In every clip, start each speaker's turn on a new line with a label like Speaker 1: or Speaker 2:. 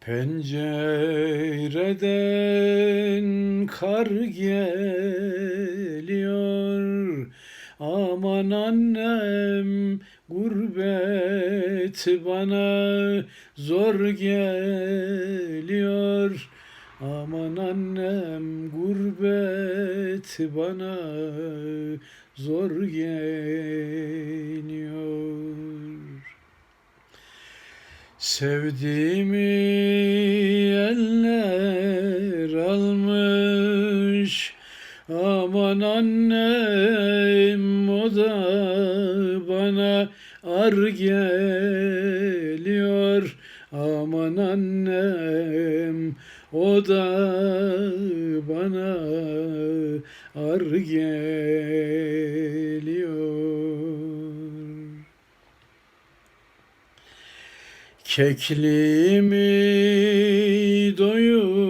Speaker 1: Pencereden kar geliyor. Aman annem gurbet bana zor geliyor. Aman annem gurbet bana zor geliyor Sevdiğimi eller almış. Aman annem o da bana ar geliyor. Aman annem o da bana ar geliyor Kekliğimi doyurdular.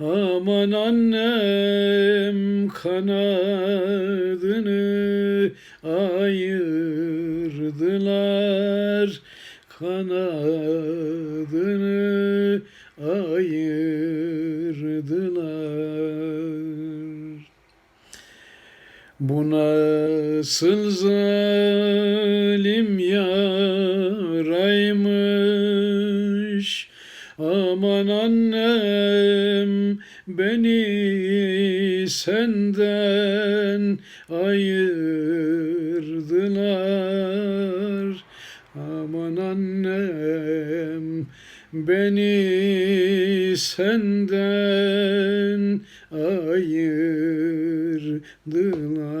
Speaker 1: Aman annem kanadını ayırdılar. Kanadını ayırdılar bu nasıl zalim yaraymış. Aman annem beni senden ayırdılar. Aman annem beni senden ayırdılar дивна